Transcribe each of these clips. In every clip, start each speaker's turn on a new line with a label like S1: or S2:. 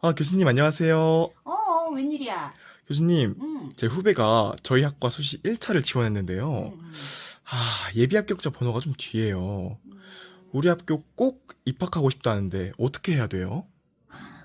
S1: 아, 교수님 안녕하세요.
S2: 어, 웬일이야?
S1: 교수님,
S2: 음.
S1: 제 후배가 저희 학과 수시 1차를 지원했는데요.
S2: 음,
S1: 아, 예비 합격자 번호가 좀 뒤에요.
S2: 음.
S1: 우리 학교 꼭 입학하고 싶다는데 어떻게 해야 돼요?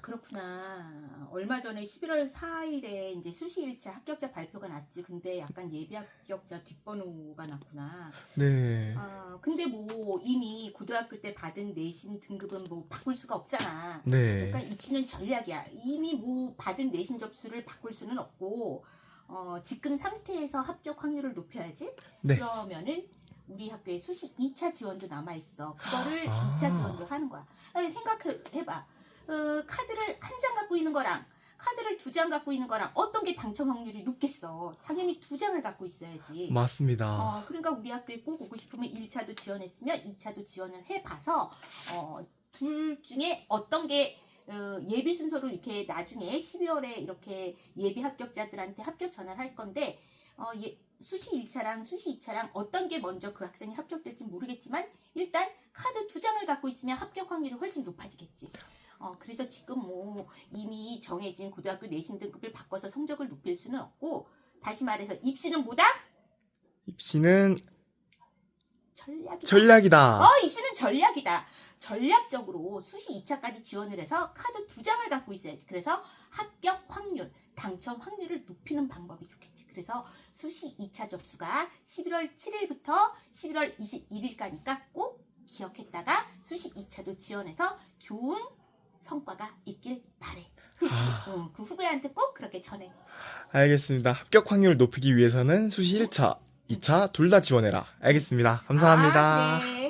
S2: 아, 그렇구나. 얼마 전에 11월 4일에 이제 수시 1차 합격자 발표가 났지. 근데 약간 예비 합격자 뒷번호가 났구나.
S1: 네.
S2: 아, 근데 뭐 이미 고등학교 때 받은 내신 등급은 뭐 바꿀 수가 없잖아.
S1: 네.
S2: 그러니까 입시는 전략이야. 이미 뭐 받은 내신 접수를 바꿀 수는 없고, 어, 지금 상태에서 합격 확률을 높여야지.
S1: 네.
S2: 그러면은 우리 학교에 수시 2차 지원도 남아 있어. 그거를
S1: 아.
S2: 2차 지원도 하는 거야. 아니, 생각해봐. 어, 카드를 한 장 갖고 있는 거랑 카드를 두 장 갖고 있는 거랑 어떤 게 당첨 확률이 높겠어? 당연히 두 장을 갖고 있어야지.
S1: 맞습니다.
S2: 어, 그러니까 우리 학교에 꼭 오고 싶으면 1차도 지원했으면 2차도 지원을 해봐서 어, 둘 중에 어떤 게 어, 예비 순서로 이렇게 나중에 12월에 이렇게 예비 합격자들한테 합격 전화를 할 건데 어, 예, 수시 1차랑 수시 2차랑 어떤 게 먼저 그 학생이 합격될지 모르겠지만 일단 카드 두 장을 갖고 있으면 합격 확률이 훨씬 높아지겠지. 어, 그래서 지금 뭐 이미 정해진 고등학교 내신 등급을 바꿔서 성적을 높일 수는 없고 다시 말해서 입시는 뭐다?
S1: 입시는
S2: 전략이다.
S1: 전략이다.
S2: 어, 입시는 전략이다. 전략적으로 수시 2차까지 지원을 해서 카드 두 장을 갖고 있어야지. 그래서 합격 확률, 당첨 확률을 높이는 방법이 좋겠지. 그래서 수시 2차 접수가 11월 7일부터 11월 21일까니까 꼭 기억했다가 수시 2차도 지원해서 좋은 성과가 있길 바래. 그,
S1: 아.
S2: 어, 그 후배한테 꼭 그렇게 전해.
S1: 알겠습니다. 합격 확률 높이기 위해서는 수시 1차, 2차 둘 다 지원해라. 알겠습니다. 감사합니다.
S2: 아. 음.